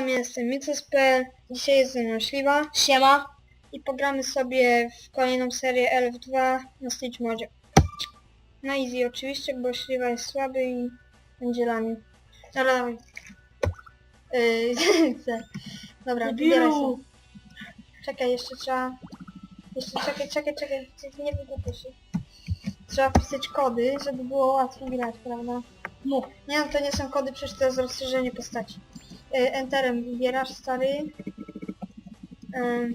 jestem Micos.pl, dzisiaj jest ze mną Śliwa Siema. i pogramy sobie w kolejną serię LF2 na Stitch modzie. Na easy oczywiście, bo Śliwa jest słaby i będzie lamił. Dobra, dawaj. Yy. Dobra, wybieraj sobie. Czekaj, jeszcze trzeba... Jeszcze czekaj, czekaj, czekaj, nie wygłupię się. Trzeba wpisać kody, żeby było łatwiej grać, prawda? No. Nie no, to nie są kody, przecież to jest rozszerzenie postaci. Y, Enterem wybierasz, stary.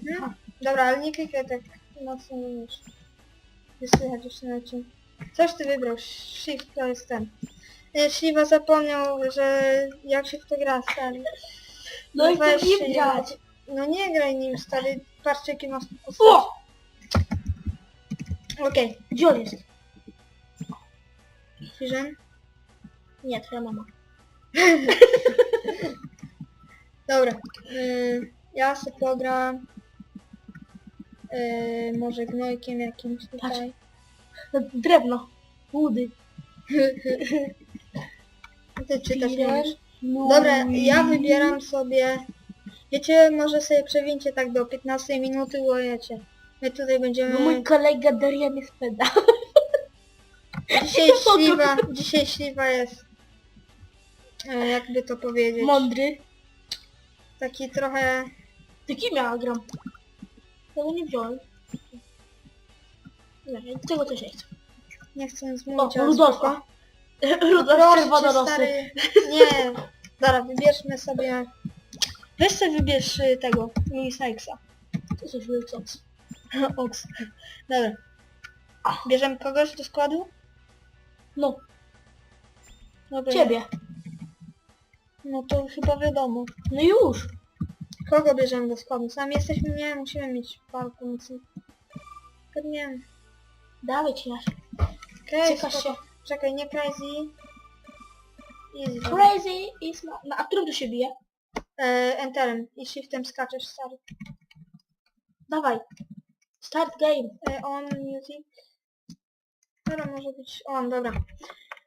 No. Dobra, ale nie klikaj tak mocno, wiesz. Nie słychać już na leci. Coś ty wybrał, shift to jest ten. Nie, Śliwa zapomniał, że jak się w to gra, stary. No i weź to się, nie grać. No nie graj nim, stary. Patrzcie, jakie masz postać. O! Okej, Gdzie on jest? Firzan. Nie, twoja mama. Dobra. y, ja sobie pogram. y, może gnojkiem jakimś tutaj. No, Drewno. Łudy. Ty czytasz? No. Dobra, ja wybieram sobie... Wiecie, może sobie przewincie tak do 15 minuty, bo wiecie. My tutaj będziemy... No mój kolega Darian jest peda. Dzisiaj śliwa, dzisiaj śliwa jest... e, Jakby to powiedzieć. Mądry. Taki trochę... Taki miała gram. Tego nie wziąłem. Nie, tego też nie chcę. Nie chcę O, zmówić, ale Rudolfa. Rudolf czerwonorosy. stary. Nie. Dobra, wybierzmy sobie... Weź sobie wybierz y, tego, Louis Nikesa. To coś wylcząc. Oks. Dobra. Bierzemy kogoś do składu? No, Dobra. ciebie. No to chyba wiadomo. No już. Kogo bierzemy do składu? Sami jesteśmy, nie, musimy mieć parę pomocy. Nie wiem. Dawaj ci nasz. Okej, Czekasz spoko. Czekaj, nie crazy. Easy. Crazy is my... No, a którym tu się bije? E, enterem i shiftem skaczesz, stary. Dawaj. Start game. E, on music. Dobra, może być on, dobra.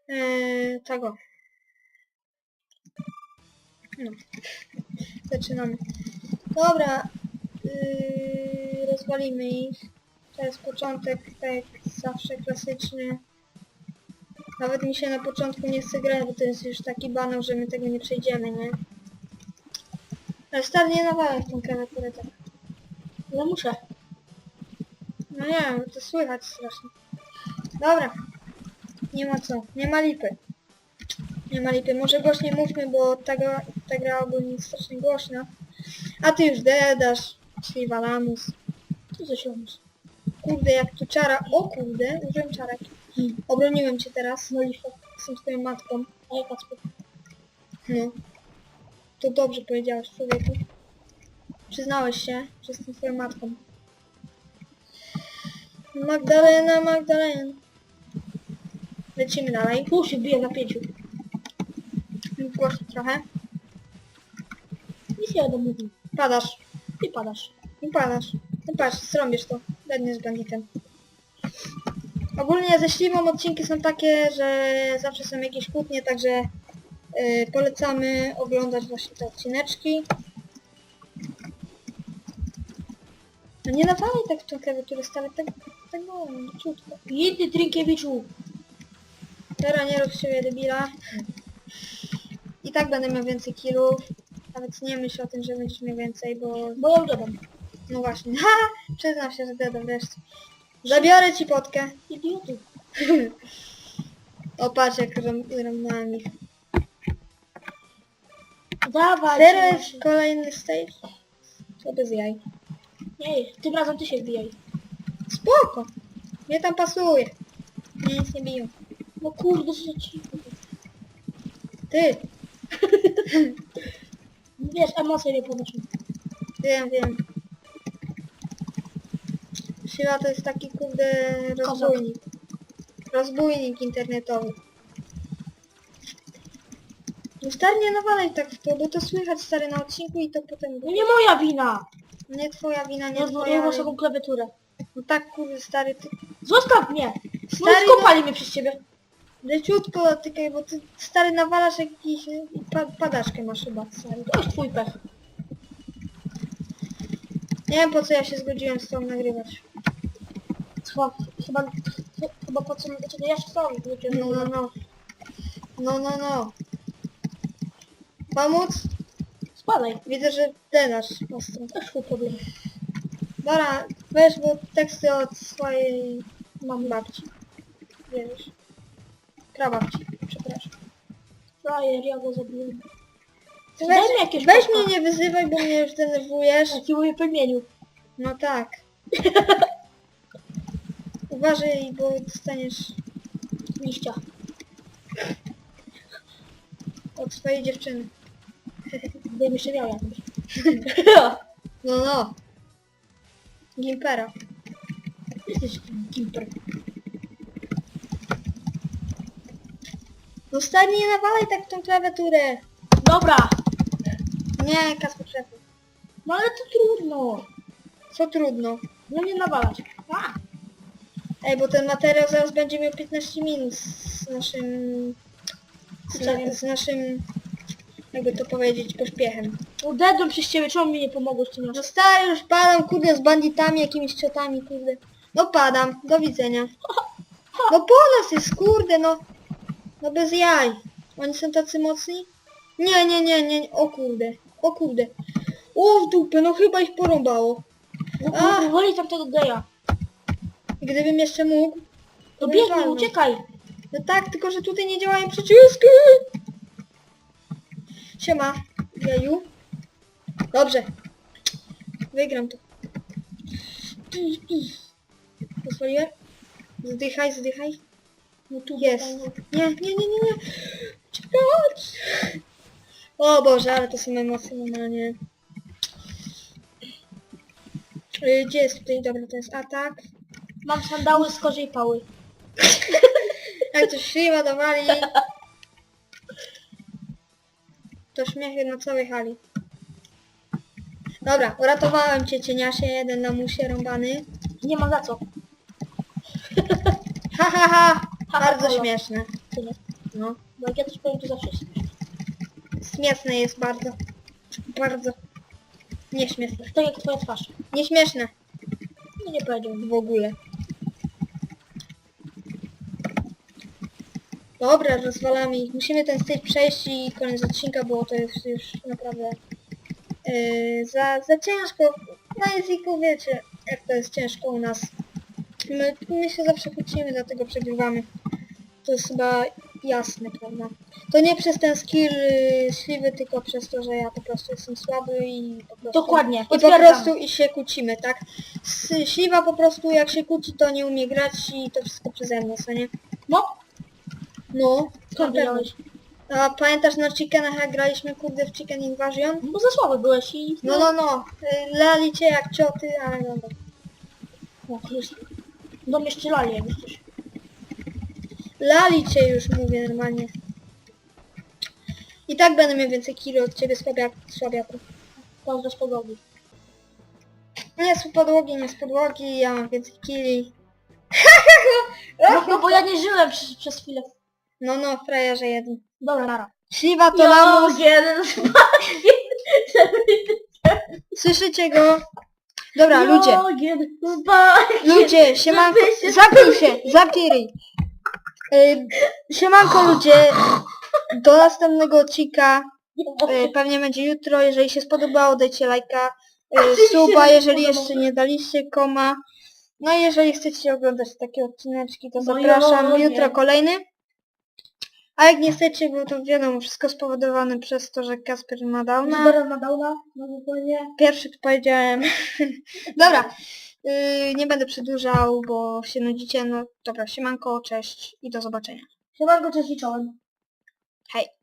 E, tego. No. Zaczynamy. Dobra. Yy, rozwalimy ich. To jest początek, tak jak zawsze klasyczny. Nawet mi się na początku nie chce grać, bo to jest już taki banał, że my tego nie przejdziemy, nie? Ale stary nie nawalaj w tą klawiaturę tak. No muszę. No nie wiem, to słychać strasznie. Dobra. Nie ma co. Nie ma lipy. Nie ma lipy. Może głośniej mówmy, bo tego, ta gra ogólnie jest strasznie głośna. A ty już dedasz. Śliwa lamus. Co za się Kurde, jak tu czara. O kurde, użyłem czarek. Obroniłem cię teraz. No licho. Jestem twoją matką. A jaka. No. To dobrze powiedziałeś, człowieku. Przyznałeś się, że jestem twoją matką. Magdalena, Magdalena. Lecimy dalej. Tu się bije na pięciu. Głośno trochę. Nic nie będę mówił. Padasz. Ty padasz. Nie padasz. No patrz, strąbisz to. Będziesz banditem. Ogólnie ze śliwą odcinki są takie, że zawsze są jakieś kłótnie, także yy, polecamy oglądać właśnie te odcineczki. No nie nawalaj tak w tą klawiaturę, stary, tak, tak no, ciutko. Jedny Trinkiewiczu. Teraz nie rób siebie debila. I tak będę miał więcej killów. Nawet nie myśl o tym, że będziesz miał więcej, bo... Bo ja. No właśnie. Ha! Przyznam się, że dedam wreszcie. Zabiorę ci potkę. Idioty. O patrz jak ramnąłem ich. Dawaj. Teraz Teraz... jest kolejny stage. To bez jaj. Nie, tym razem ty się wbijaj. Spoko. Mnie tam pasuje. Mnie nic nie biją. No kurde, co za cicho. Ty. Wiesz, emocje nie podnoszą. Wiem, wiem. Siła to jest taki kurde rozbójnik. Rozbójnik internetowy. No stary nie nawalaj tak w to, bo to słychać stary na odcinku i to potem... No nie moja wina. Nie twoja wina, nie twoja... zbuduję osobą klawiaturę. No tak kurde stary, ty Zostaw mnie. No Stary, skopali mnie przez ciebie. Leciutko dotykaj, bo ty stary nawalasz jakiś... Pa, padaczkę masz chyba, stary. To już twój pech. Nie wiem po co ja się zgodziłem z tą nagrywać. Chyba, chyba, chyba po co, dlaczego ja się stałem? No, no, no. No, no, no. Pomóc? Spadaj. Widzę, że denasz ostro. Też był problem. Dobra, weź bo teksty od swojej mam babci. Wiesz. Prababci, przepraszam. Frajer, ja go Daj weź, mi jakieś weź mnie nie wyzywaj, bo mnie już denerwujesz. Jaki mój wymienił. No tak. Uważaj, bo dostaniesz Liścia. od swojej dziewczyny. Gdybym jeszcze miał jakąś. No, no. Gimpera. Jesteś gimper. No stary, nie nawalaj tak w tą klawiaturę. Dobra. Nie, Kasper szefy. No ale to trudno. Co trudno. No nie nawalać. A, Ej, bo ten materiał zaraz będzie miał 15 minut z naszym... Z, z naszym... Jakby to powiedzieć, pośpiechem. Udedłem przez ciebie, czemu mi nie pomogłeś tym No stary, już padam, kurde, z banditami, jakimiś ciotami, kurde. No padam, do widzenia. No po nas jest, kurde, no. No bez jaj. Oni są tacy mocni? Nie, nie, nie, nie, o kurde, o kurde. O w dupę, no chyba ich porąbało. A. Woli tam tego geja. Gdybym jeszcze mógł. To bym biegnij, walnął. uciekaj. No tak, tylko że tutaj nie działają przyciski. Siema, jeju. Dobrze. Wygram to. Pozwoliłem? Zdychaj, zdychaj. Tu Jest. Nie, nie, nie, nie, nie. Czekać. O Boże, ale to są emocje normalnie. Y, Gdzie jest tutaj? Dobra, to jest atak. Mam sandały z koziej pały. Jak to śliwa dawali. To śmiechy na całej hali. Dobra, uratowałem cię cieniasie, jeden lamusie rąbany. Nie ma za co. Ha ha ha! Bardzo śmieszne. No. Bo jak ja coś powiem, to zawsze jest. Śmieszne jest bardzo. Bardzo. Nieśmieszne. To jak twoja twarz. Nieśmieszne No nie powiedział. w ogóle. Dobra, rozwalamy ich. Musimy ten stage przejść i koniec odcinka, bo to jest już naprawdę yy, za, za ciężko. Na języku wiecie, jak to jest ciężko u nas. My, my się zawsze kłócimy, dlatego przegrywamy. To jest chyba jasne, prawda? To nie przez ten skill śliwy, tylko przez to, że ja po prostu jestem słaby i po prostu... Dokładnie, I po potwierdzam. prostu i się kłócimy, tak? S- Śliwa po prostu jak się kłóci, to nie umie grać i to wszystko przeze mnie, co nie? No, No, skąd na pewno. wiedziałeś? A pamiętasz na Chickenach jak graliśmy kurde w Chicken Invasion? Bo za słaby byłeś i... No no no, y, lali cię jak cioty, ale dobra. O, Chryste. Do mnie strzelali jakbyś coś. Lali cię już mówię normalnie. I tak będę miał więcej kilo od ciebie słabiak, słabiaku. Pozdro z podłogi. Nie z podłogi, nie z podłogi, ja mam więcej kili. No, no bo ja nie żyłem przez, przez chwilę. No no, frajerze jeden. Dobra, nara. Śliwa to lamus, jeden słyszycie go? Dobra, ludzie. Ludzie, siemanko, zamknij się, zamknij ryj. Y, Siemanko ludzie, do następnego odcinka, y, pewnie będzie jutro, jeżeli się spodobało dajcie lajka, y, suba, jeżeli spodobało. jeszcze nie daliście, koma. No i jeżeli chcecie oglądać takie odcineczki, to No zapraszam, jutro kolejny. A jak nie chcecie, bo to wiadomo, wszystko spowodowane przez to, że Kasper ma downa. Na downa, no zupełnie. Pierwszy to powiedziałem. Dobra, yy, nie będę przedłużał, bo się nudzicie. No dobra, siemanko, cześć i do zobaczenia. Siemanko, cześć i czołem. Hej.